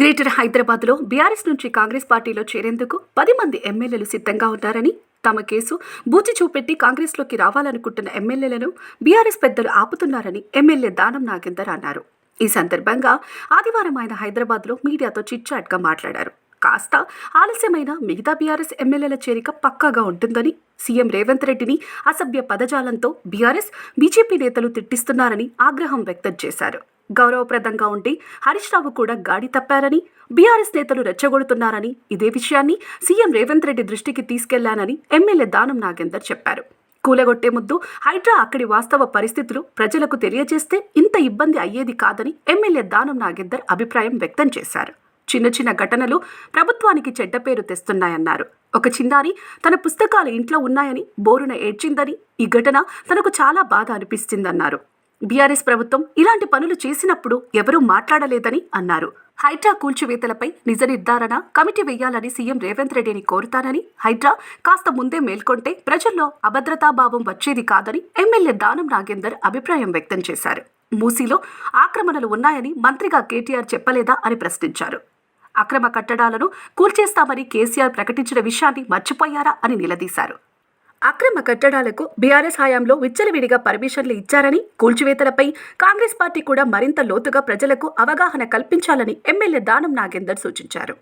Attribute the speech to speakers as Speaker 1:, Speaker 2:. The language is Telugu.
Speaker 1: గ్రేటర్ హైదరాబాద్లో బీఆర్ఎస్ నుంచి కాంగ్రెస్ పార్టీలో చేరేందుకు పది మంది ఎమ్మెల్యేలు సిద్ధంగా ఉన్నారని తమ కేసు బూచి చూపెట్టి కాంగ్రెస్లోకి రావాలనుకుంటున్న ఎమ్మెల్యేలను బీఆర్ఎస్ పెద్దలు ఆపుతున్నారని ఎమ్మెల్యే దానం నాగేందర్ అన్నారు. ఈ సందర్భంగా ఆదివారం ఆయన హైదరాబాద్లో మీడియాతో చిట్చాట్గా మాట్లాడారు. కాస్త ఆలస్యమైన మిగతా బీఆర్ఎస్ ఎమ్మెల్యేల చేరిక పక్కాగా ఉంటుందని సీఎం రేవంత్ రెడ్డిని అసభ్య పదజాలంతో బీఆర్ఎస్ బీజేపీ నేతలు తిట్టిస్తున్నారని ఆగ్రహం వ్యక్తం చేశారు. గౌరవప్రదంగా ఉండి హరీష్ రావు కూడా గాడి తప్పారని బీఆర్ఎస్ నేతలు రెచ్చగొడుతున్నారని ఇదే విషయాన్ని సీఎం రేవంత్ రెడ్డి దృష్టికి తీసుకెళ్ళానని ఎమ్మెల్యే దానం నాగేందర్ చెప్పారు. కూలగొట్టే ముద్దు హైడ్రా అక్కడి వాస్తవ పరిస్థితులు ప్రజలకు తెలియజేస్తే ఇంత ఇబ్బంది అయ్యేది కాదని ఎమ్మెల్యే దానం నాగేందర్ అభిప్రాయం వ్యక్తం చేశారు. చిన్న చిన్న ఘటనలు ప్రభుత్వానికి చెడ్డ పేరు తెస్తున్నాయన్నారు. ఒక చిన్నారి తన పుస్తకాలు ఇంట్లో ఉన్నాయని బోరున ఏడ్చిందని ఈ ఘటన తనకు చాలా బాధ అనిపిస్తుందన్నారు. బీఆర్ఎస్ ప్రభుత్వం ఇలాంటి పనులు చేసినప్పుడు ఎవరూ మాట్లాడలేదని అన్నారు. హైడ్రా కూల్చివేతలపై నిజ నిర్ధారణ కమిటీ వేయాలని సీఎం రేవంత్ రెడ్డిని కోరుతానని హైడ్రా కాస్త ముందే మేల్కొంటే ప్రజల్లో అభద్రతాభావం వచ్చేది కాదని ఎమ్మెల్యే దానం నాగేందర్ అభిప్రాయం వ్యక్తం చేశారు. మూసీలో ఆక్రమణలు ఉన్నాయని మంత్రిగా కేటీఆర్ చెప్పలేదా అని ప్రశ్నించారు. అక్రమ కట్టడాలను కూల్చేస్తామని కేసీఆర్ ప్రకటించిన విషయాన్ని మర్చిపోయారా అని నిలదీశారు. అక్రమ కట్టడాలకు బీఆర్ఎస్ హయాంలో విచ్చలవిడిగా పర్మిషన్లు ఇచ్చారని కూల్చివేతలపై కాంగ్రెస్ పార్టీ కూడా మరింత లోతుగా ప్రజలకు అవగాహన కల్పించాలని ఎమ్మెల్యే దానం నాగేందర్ సూచించారు.